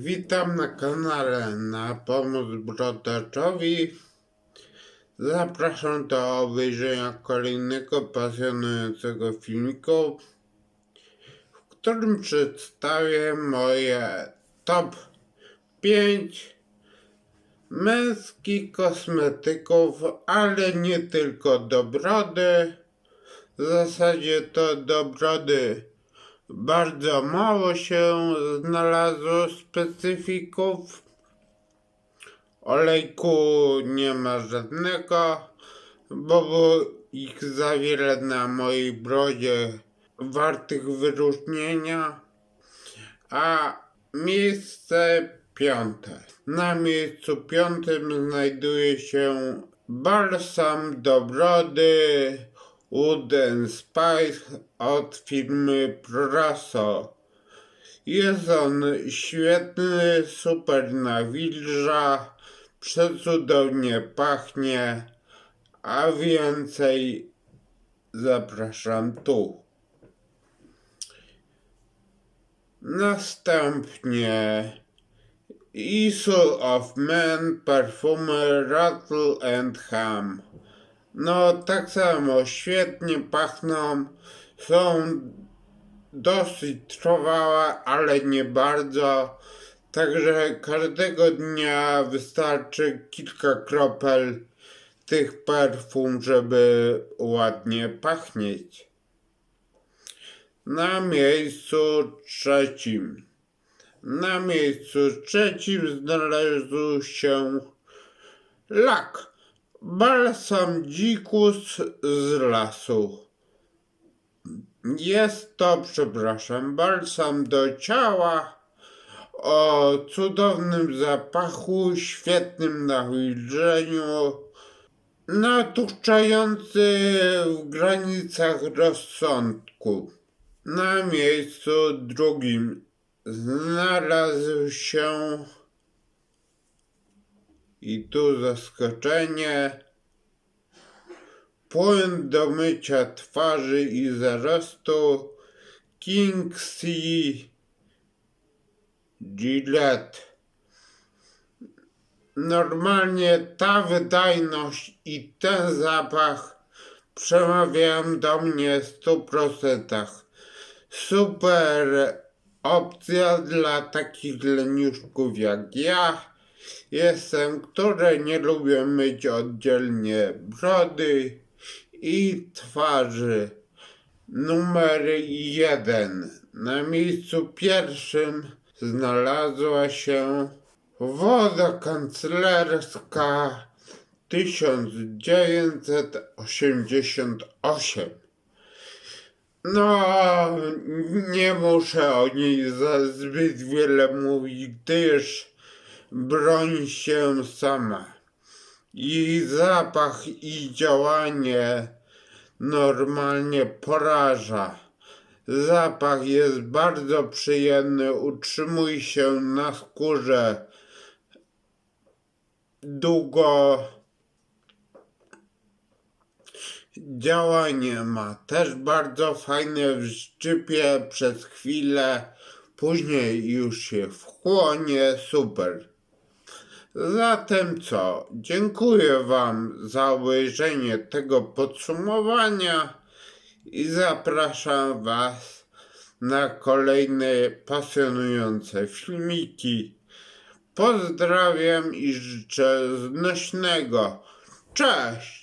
Witam na kanale na pomoc brodaczowi. Zapraszam do obejrzenia kolejnego pasjonującego filmiku, w którym przedstawię moje top 5 męskich kosmetyków, ale nie tylko do brody. W zasadzie to do brody bardzo mało się znalazło specyfików. Olejku nie ma żadnego, bo było ich za wiele na mojej brodzie wartych wyróżnienia. A miejsce piąte. Na miejscu piątym znajduje się balsam do brody Wooden Spice od firmy Proraso. Jest on świetny, super nawilża, przecudownie pachnie, a więcej zapraszam tu. Następnie Issue of Men Perfume Rattle and Ham. No tak samo, świetnie pachną, są dosyć trwałe, ale nie bardzo. Także każdego dnia wystarczy kilka kropel tych perfum, żeby ładnie pachnieć. Na miejscu trzecim. Na miejscu trzecim znalazł się lak. Balsam dzikus z lasu. Jest to, przepraszam, balsam do ciała o cudownym zapachu, świetnym nawilżeniu, natłuszczający w granicach rozsądku. Na miejscu drugim znalazł się i tu zaskoczenie. Płyn do mycia twarzy i zarostu King C Gillette. Normalnie ta wydajność i ten zapach przemawiają do mnie w 100%. Super opcja dla takich leniuszków jak ja jestem, które nie lubią myć oddzielnie brody i twarzy. Numer jeden. Na miejscu pierwszym znalazła się woda kanclerska 1988. No, nie muszę o niej za zbyt wiele mówić, gdyż broń się sama. Jej zapach i działanie normalnie poraża. Zapach jest bardzo przyjemny, utrzymuje się na skórze długo. Działanie ma też bardzo fajne w szczypie przez chwilę, później już się wchłonie, super. Zatem co? Dziękuję Wam za obejrzenie tego podsumowania i zapraszam Was na kolejne pasjonujące filmiki. Pozdrawiam i życzę znośnego. Cześć!